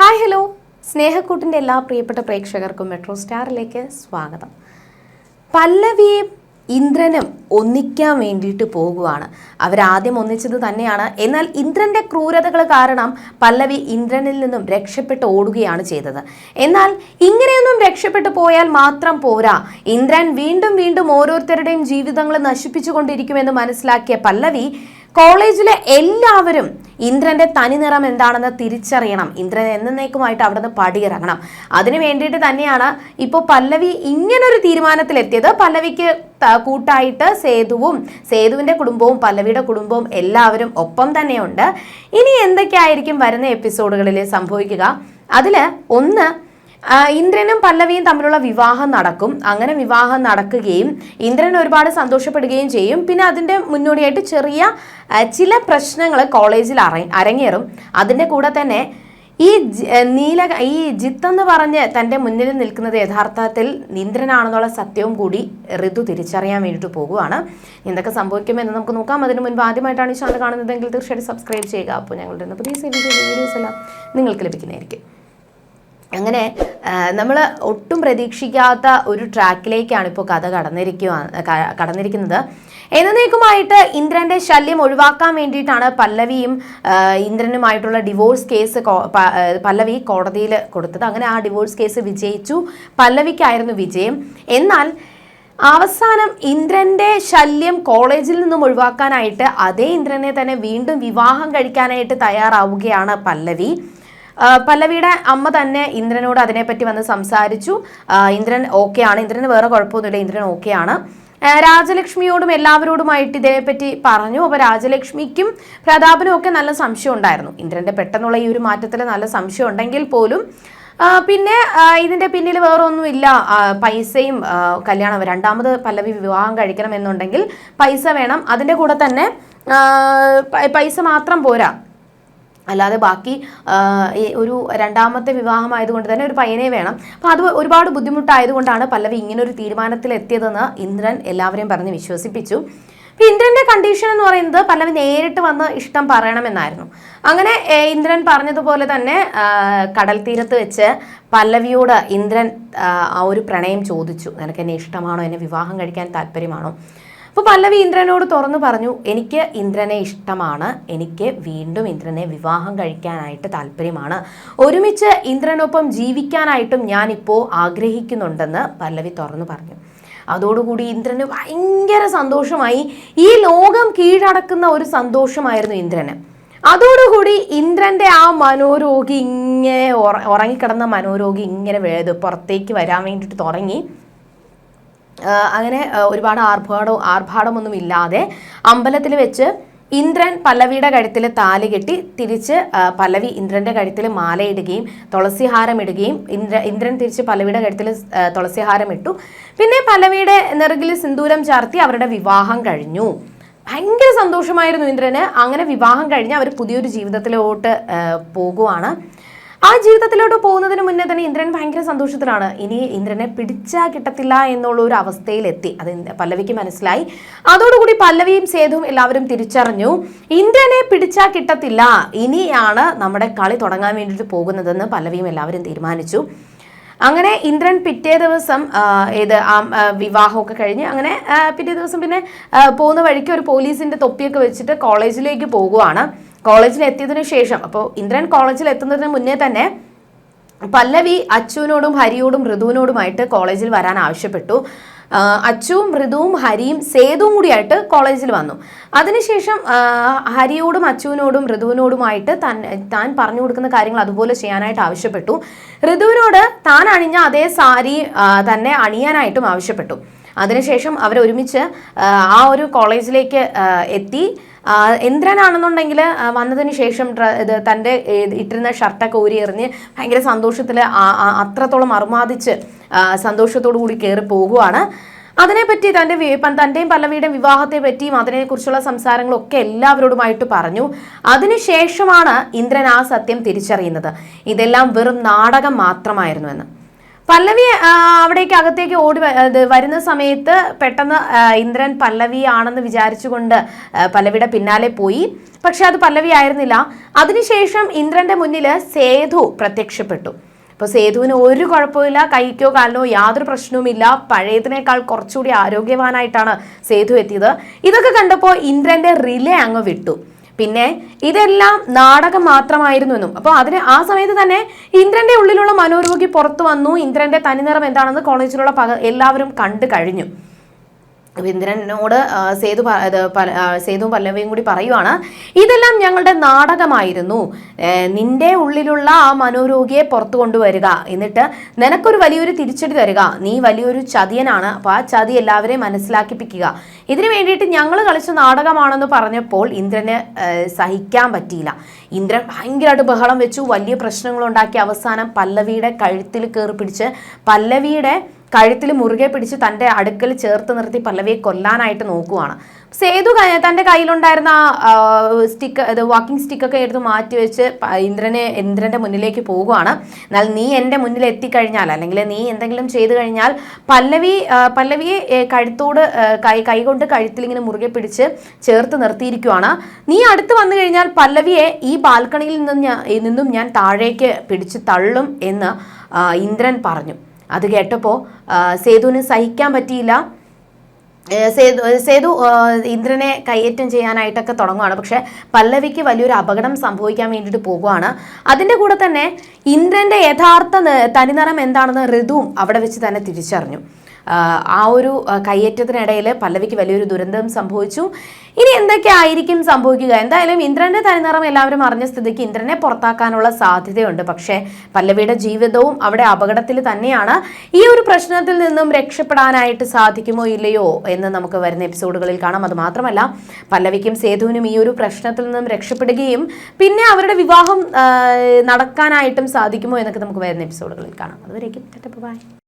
Hi hello. സ്നേഹക്കൂട്ടിന്റെ എല്ലാ പ്രിയപ്പെട്ട പ്രേക്ഷകർക്കും മെട്രോ സ്റ്റാറിലേക്ക് സ്വാഗതം. പല്ലവിയെ ഇന്ദ്രനും ഒന്നിക്കാൻ വേണ്ടിയിട്ട് പോകുവാണ്. അവരാദ്യം ഒന്നിച്ചത് തന്നെയാണ്. എന്നാൽ ഇന്ദ്രന്റെ ക്രൂരതകൾ കാരണം പല്ലവി ഇന്ദ്രനിൽ നിന്നും രക്ഷപ്പെട്ട് ഓടുകയാണ് ചെയ്തത്. എന്നാൽ ഇങ്ങനെയൊന്നും രക്ഷപ്പെട്ടു പോയാൽ മാത്രം പോരാ. ഇന്ദ്രൻ വീണ്ടും വീണ്ടും ഓരോരുത്തരുടെയും ജീവിതങ്ങൾ നശിപ്പിച്ചുകൊണ്ടിരിക്കുമെന്ന് മനസ്സിലാക്കിയ പല്ലവി കോളേജിലെ എല്ലാവരും ഇന്ദ്രന്റെ തനിനിറം എന്താണെന്ന് തിരിച്ചറിയണം. ഇന്ദ്രൻ എന്നേക്കുമായിട്ട് അവിടുന്ന് പടിയിറങ്ങണം. അതിനു വേണ്ടിയിട്ട് തന്നെയാണ് ഇപ്പോൾ പല്ലവി ഇങ്ങനൊരു തീരുമാനത്തിലെത്തിയത്. പല്ലവിക്ക് കൂട്ടായിട്ട് സേതുവും സേതുവിന്റെ കുടുംബവും പല്ലവിയുടെ കുടുംബവും എല്ലാവരും ഒപ്പം തന്നെയുണ്ട്. ഇനി എന്തൊക്കെയായിരിക്കും വരുന്ന എപ്പിസോഡുകളിൽ സംഭവിക്കുക? അതിൽ ഒന്ന് ഇന്ദ്രനും പല്ലവിയും തമ്മിലുള്ള വിവാഹം നടക്കും. അങ്ങനെ വിവാഹം നടക്കുകയും ഇന്ദ്രൻ ഒരുപാട് സന്തോഷപ്പെടുകയും ചെയ്യും. പിന്നെ അതിന്റെ മുന്നോടിയായിട്ട് ചെറിയ ചില പ്രശ്നങ്ങൾ കോളേജിൽ അരങ്ങേറും. അതിന്റെ കൂടെ തന്നെ ഈ നീല ഈ ജിത്ത് എന്ന് പറഞ്ഞ് തന്റെ മുന്നിൽ നിൽക്കുന്നത് യഥാർത്ഥത്തിൽ ഇന്ദ്രനാണെന്നുള്ള സത്യവും കൂടി ഋതു തിരിച്ചറിയാൻ വേണ്ടിയിട്ട് പോകുവാണ്. എന്തൊക്കെ സംഭവിക്കുമെന്ന് നമുക്ക് നോക്കാം. അതിന് മുൻപ് ആദ്യമായിട്ടാണ് ഈ ചാനൽ കാണുന്നതെങ്കിൽ തീർച്ചയായിട്ടും സബ്സ്ക്രൈബ് ചെയ്യുക. അപ്പോൾ ഞങ്ങളുടെ പുതിയ സീരീസ് വീഡിയോസ് എല്ലാം നിങ്ങൾക്ക് ലഭിക്കുന്നതായിരിക്കും. അങ്ങനെ നമ്മൾ ഒട്ടും പ്രതീക്ഷിക്കാത്ത ഒരു ട്രാക്കിലേക്കാണ് ഇപ്പോൾ കഥ കടന്നിരിക്കുക കടന്നിരിക്കുന്നത്. എന്നേക്കുമായിട്ട് ഇന്ദ്രന്റെ ശല്യം ഒഴിവാക്കാൻ വേണ്ടിയിട്ടാണ് പല്ലവിയും ഇന്ദ്രനുമായിട്ടുള്ള ഡിവോഴ്സ് കേസ് പല്ലവി കോടതിയിൽ കൊടുത്തത്. അങ്ങനെ ആ ഡിവോഴ്സ് കേസ് വിജയിച്ചു. പല്ലവിക്കായിരുന്നു വിജയം. എന്നാൽ അവസാനം ഇന്ദ്രന്റെ ശല്യം കോളേജിൽ നിന്നും ഒഴിവാക്കാനായിട്ട് അതേ ഇന്ദ്രനെ തന്നെ വീണ്ടും വിവാഹം കഴിക്കാനായിട്ട് തയ്യാറാവുകയാണ് പല്ലവി. പല്ലവിയുടെ അമ്മ തന്നെ ഇന്ദ്രനോട് അതിനെപ്പറ്റി വന്ന് സംസാരിച്ചു. ഇന്ദ്രൻ ഓക്കെ ആണ് ഇന്ദ്രന് വേറെ കുഴപ്പമൊന്നുമില്ല. ഇന്ദ്രൻ ഓക്കെ ആണ് രാജലക്ഷ്മിയോടും എല്ലാവരോടുമായിട്ട് ഇതിനെപ്പറ്റി പറഞ്ഞു. അപ്പോൾ രാജലക്ഷ്മിക്കും പ്രതാപനും ഒക്കെ നല്ല സംശയം ഉണ്ടായിരുന്നു. ഇന്ദ്രന്റെ പെട്ടെന്നുള്ള ഈ ഒരു മാറ്റത്തിൽ നല്ല സംശയം ഉണ്ടെങ്കിൽ പോലും പിന്നെ ഇതിന്റെ പിന്നിൽ വേറെ ഒന്നുമില്ല പൈസയും കല്യാണം രണ്ടാമത് പല്ലവി വിവാഹം കഴിക്കണം എന്നുണ്ടെങ്കിൽ പൈസ വേണം. അതിന്റെ കൂടെ തന്നെ പൈസ മാത്രം പോരാ. അല്ലാതെ ബാക്കി ഒരു രണ്ടാമത്തെ വിവാഹമായതുകൊണ്ട് തന്നെ ഒരു പയ്യനെ വേണം. അപ്പോൾ അത് ഒരുപാട് ബുദ്ധിമുട്ടായതുകൊണ്ടാണ് പല്ലവി ഇങ്ങനെ ഇങ്ങനൊരു തീരുമാനത്തിലെത്തിയതെന്ന് ഇന്ദ്രൻ എല്ലാവരെയും പറഞ്ഞ് വിശ്വസിപ്പിച്ചു. ഇന്ദ്രന്റെ കണ്ടീഷൻ എന്ന് പറയുന്നത് പല്ലവി നേരിട്ട് വന്ന് ഇഷ്ടം പറയണമെന്നായിരുന്നു. അങ്ങനെ ഇന്ദ്രൻ പറഞ്ഞതുപോലെ തന്നെ കടൽ തീരത്ത് വെച്ച് പല്ലവിയോട് ഇന്ദ്രൻ ആ ഒരു പ്രണയം ചോദിച്ചു. നിനക്ക് എന്നെ ഇഷ്ടമാണോ? എന്നെ വിവാഹം കഴിക്കാൻ താല്പര്യമാണോ? അപ്പോൾ പല്ലവി ഇന്ദ്രനോട് തുറന്നു പറഞ്ഞു എനിക്ക് ഇന്ദ്രനെ ഇഷ്ടമാണ്. എനിക്ക് വീണ്ടും ഇന്ദ്രനെ വിവാഹം കഴിക്കാനായിട്ട് താല്പര്യമാണ്. ഒരുമിച്ച് ഇന്ദ്രനൊപ്പം ജീവിക്കാനായിട്ടും ഞാനിപ്പോൾ ആഗ്രഹിക്കുന്നുണ്ടെന്ന് പല്ലവി തുറന്നു പറഞ്ഞു. അതോടുകൂടി ഇന്ദ്രന് ഭയങ്കര സന്തോഷമായി. ഈ ലോകം കീഴടക്കുന്ന ഒരു സന്തോഷമായിരുന്നു ഇന്ദ്രന്. അതോടുകൂടി ഇന്ദ്രന്റെ ആ മനോരോഗി ഇങ്ങനെ ഉറ- ഉറങ്ങിക്കിടന്ന മനോരോഗി ഇങ്ങനെ പുറത്തേക്ക് വരാൻ വേണ്ടിയിട്ട് തുടങ്ങി. അങ്ങനെ ഒരുപാട് ആർഭാടവും ആർഭാടമൊന്നും ഇല്ലാതെ അമ്പലത്തിൽ വെച്ച് ഇന്ദ്രൻ പല്ലവിയുടെ കഴുത്തിൽ താലി കെട്ടി തിരിച്ച് പല്ലവി ഇന്ദ്രന്റെ കഴുത്തിൽ മാലയിടുകയും തുളസിഹാരം ഇടുകയും ഇന്ദ്ര ഇന്ദ്രൻ തിരിച്ച് പല്ലവിയുടെ കഴുത്തിൽ തുളസിഹാരം ഇട്ടു പിന്നെ പല്ലവിയുടെ നെറുകിൽ സിന്ദൂരം ചാർത്തി അവരുടെ വിവാഹം കഴിഞ്ഞു. ഭയങ്കര സന്തോഷമായിരുന്നു ഇന്ദ്രന്. അങ്ങനെ വിവാഹം കഴിഞ്ഞ് അവർ പുതിയൊരു ജീവിതത്തിലോട്ട് പോകുവാണ്. ആ ജീവിതത്തിലോട്ട് പോകുന്നതിന് മുന്നേ തന്നെ ഇന്ദ്രൻ ഭയങ്കര സന്തോഷത്തിലാണ്. ഇനി ഇന്ദ്രനെ പിടിച്ചാൽ കിട്ടത്തില്ല എന്നുള്ള ഒരു അവസ്ഥയിലെത്തി. അത് പല്ലവിക്ക് മനസ്സിലായി. അതോടുകൂടി പല്ലവിയും സേതുവും എല്ലാവരും തിരിച്ചറിഞ്ഞു. ഇന്ദ്രനെ പിടിച്ചാൽ കിട്ടത്തില്ല. ഇനിയാണ് നമ്മുടെ കളി തുടങ്ങാൻ വേണ്ടിയിട്ട് പോകുന്നതെന്ന് പല്ലവിയും എല്ലാവരും തീരുമാനിച്ചു. അങ്ങനെ ഇന്ദ്രൻ പിറ്റേ ദിവസം ഏത് ആ വിവാഹമൊക്കെ കഴിഞ്ഞ് അങ്ങനെ പിറ്റേ ദിവസം പിന്നെ പോകുന്ന വഴിക്ക് ഒരു പോലീസിന്റെ തൊപ്പിയൊക്കെ വെച്ചിട്ട് കോളേജിലേക്ക് പോകുവാണ്. കോളേജിൽ എത്തിയതിനു ശേഷം അപ്പോൾ ഇന്ദ്രൻ കോളേജിൽ എത്തുന്നതിന് മുന്നേ തന്നെ പല്ലവി അച്ചുവിനോടും ഹരിയോടും ഋതുവിനോടുമായിട്ട് കോളേജിൽ വരാൻ ആവശ്യപ്പെട്ടു. അച്ചുവും ഋതുവും ഹരിയും സേതുവും കൂടിയായിട്ട് കോളേജിൽ വന്നു. അതിനുശേഷം ഹരിയോടും അച്ചുവിനോടും ഋതുവിനോടുമായിട്ട് താൻ താൻ പറഞ്ഞു കൊടുക്കുന്ന കാര്യങ്ങൾ അതുപോലെ ചെയ്യാനായിട്ട് ആവശ്യപ്പെട്ടു. ഋതുവിനോട് താൻ അണിഞ്ഞ അതേ സാരി തന്നെ അണിയാനായിട്ടും ആവശ്യപ്പെട്ടു. അതിനുശേഷം അവരൊരുമിച്ച് ആ, ഒരു കോളേജിലേക്ക് എത്തി. ഇന്ദ്രനാണെന്നുണ്ടെങ്കിൽ വന്നതിന് ശേഷം ഇത് തന്റെ ഇട്ടിരുന്ന ഷർട്ടൊക്കെ ഊരി എറിഞ്ഞ് ഭയങ്കര സന്തോഷത്തിൽ അത്രത്തോളം അറുമാദിച്ച് ആ, സന്തോഷത്തോടു കൂടി കയറി പോകുവാണ്. അതിനെപ്പറ്റി തന്റെ തന്റെയും പല്ലവിയുടെയും വിവാഹത്തെ പറ്റിയും അതിനെക്കുറിച്ചുള്ള സംസാരങ്ങളൊക്കെ എല്ലാവരോടുമായിട്ട് പറഞ്ഞു. അതിനുശേഷമാണ് ഇന്ദ്രൻ ആ സത്യം തിരിച്ചറിയുന്നത്. ഇതെല്ലാം വെറും നാടകം മാത്രമായിരുന്നു എന്ന്. പല്ലവി അവിടേക്ക് അകത്തേക്ക് ഓടി വരുന്ന സമയത്ത് പെട്ടെന്ന് ഇന്ദ്രൻ പല്ലവി ആണെന്ന് വിചാരിച്ചുകൊണ്ട് പല്ലവിയുടെ പിന്നാലെ പോയി. പക്ഷെ അത് പല്ലവി ആയിരുന്നില്ല. അതിനുശേഷം ഇന്ദ്രന്റെ മുന്നിൽ സേതു പ്രത്യക്ഷപ്പെട്ടു. അപ്പോൾ സേതുവിന് ഒരു കുഴപ്പമില്ല കൈക്കോ കാലിനോ യാതൊരു പ്രശ്നവുമില്ല. പഴയതിനേക്കാൾ കുറച്ചുകൂടി ആരോഗ്യവാനായിട്ടാണ് സേതു എത്തിയത്. ഇതൊക്കെ കണ്ടപ്പോൾ ഇന്ദ്രന്റെ റിലേ അങ്ങ് വിട്ടു. പിന്നെ ഇതെല്ലാം നാടകം മാത്രമായിരുന്നു എന്നും. അപ്പോൾ അതിന് ആ സമയത്ത് തന്നെ ഇന്ദ്രന്റെ ഉള്ളിലുള്ള മനോരോഗി പുറത്തു വന്നു. ഇന്ദ്രന്റെ തനിനിറം എന്താണെന്ന് കോളേജിലുള്ള പക എല്ലാവരും കണ്ടു കഴിഞ്ഞു. അപ്പൊ ഇന്ദ്രനോട് സേതു സേതു പല്ലവിയും കൂടി പറയുവാണ് ഇതെല്ലാം ഞങ്ങളുടെ നാടകമായിരുന്നു. നിന്റെ ഉള്ളിലുള്ള ആ മനോരോഗിയെ പുറത്തു കൊണ്ടുവരിക. എന്നിട്ട് നിനക്കൊരു വലിയൊരു തിരിച്ചടി തരിക. നീ വലിയൊരു ചതിയനാണ്. അപ്പോൾ ആ ചതി എല്ലാവരെയും മനസ്സിലാക്കിപ്പിക്കുക. ഇതിനു വേണ്ടിയിട്ട് ഞങ്ങൾ കളിച്ച നാടകമാണെന്ന് പറഞ്ഞപ്പോൾ ഇന്ദ്രന് സഹിക്കാൻ പറ്റിയില്ല. ഇന്ദ്രൻ ഭയങ്കരമായിട്ട് ബഹളം വെച്ചു. വലിയ പ്രശ്നങ്ങളുണ്ടാക്കി അവസാനം പല്ലവിയുടെ കഴുത്തിൽ കയറി പിടിച്ച് പല്ലവിയുടെ കഴുത്തിൽ മുറുകെ പിടിച്ച് തന്റെ അടുക്കൽ ചേർത്ത് നിർത്തി പല്ലവിയെ കൊല്ലാനായിട്ട് നോക്കുവാണ്. സേതു തന്റെ കയ്യിലുണ്ടായിരുന്ന സ്റ്റിക്ക് ഇത് വാക്കിംഗ് സ്റ്റിക്കൊക്കെ എടുത്ത് മാറ്റി വെച്ച് ഇന്ദ്രനെ ഇന്ദ്രന്റെ മുന്നിലേക്ക് പോകുവാണ്. എന്നാൽ നീ എന്റെ മുന്നിൽ എത്തിക്കഴിഞ്ഞാൽ അല്ലെങ്കിൽ നീ എന്തെങ്കിലും ചെയ്തു കഴിഞ്ഞാൽ പല്ലവി പല്ലവിയെ കഴുത്തോട് കൈ കൈകൊണ്ട് കഴുത്തിൽ ഇങ്ങനെ മുറുകെ പിടിച്ച് ചേർത്ത് നിർത്തിയിരിക്കുവാണ്. നീ അടുത്ത് വന്നു കഴിഞ്ഞാൽ പല്ലവിയെ ഈ ബാൽക്കണിയിൽ നിന്നും നിന്നും ഞാൻ താഴേക്ക് പിടിച്ച് തള്ളും എന്ന് ഇന്ദ്രൻ പറഞ്ഞു. അത് കേട്ടപ്പോൾ സേതുവിന് സഹിക്കാൻ പറ്റിയില്ല. സേതു സേതു ഇന്ദ്രനെ കയ്യേറ്റം ചെയ്യാനായിട്ടൊക്കെ തുടങ്ങുവാണ്. പക്ഷെ പല്ലവിക്ക് വലിയൊരു അപകടം സംഭവിക്കാൻ വേണ്ടിയിട്ട് പോകുവാണ്. അതിന്റെ കൂടെ തന്നെ ഇന്ദ്രന്റെ യഥാർത്ഥ തനിനിറം എന്താണെന്ന് ഋതുവും അവിടെ വെച്ച് തന്നെ തിരിച്ചറിഞ്ഞു. ആ, ഒരു കയ്യേറ്റത്തിനിടയിൽ പല്ലവിക്ക് വലിയൊരു ദുരന്തം സംഭവിച്ചു. ഇനി എന്തൊക്കെ ആയിരിക്കും സംഭവിക്കുക? എന്തായാലും ഇന്ദ്രന്റെ തനിനിറം എല്ലാവരും അറിഞ്ഞ സ്ഥിതിക്ക് ഇന്ദ്രനെ പുറത്താക്കാനുള്ള സാധ്യതയുണ്ട്. പക്ഷേ പല്ലവിയുടെ ജീവിതവും അവിടെ അപകടത്തിൽ തന്നെയാണ്. ഈ ഒരു പ്രശ്നത്തിൽ നിന്നും രക്ഷപ്പെടാനായിട്ട് സാധിക്കുമോ ഇല്ലയോ എന്ന് നമുക്ക് വരുന്ന എപ്പിസോഡുകളിൽ കാണാം. അത് മാത്രമല്ല പല്ലവിക്കും സേതുവിനും ഈ ഒരു പ്രശ്നത്തിൽ നിന്നും രക്ഷപ്പെടുകയും പിന്നെ അവരുടെ വിവാഹം നടക്കാനായിട്ടും സാധിക്കുമോ എന്നൊക്കെ നമുക്ക് വരുന്ന എപ്പിസോഡുകളിൽ കാണാം. അതുവരേക്കും ബൈ.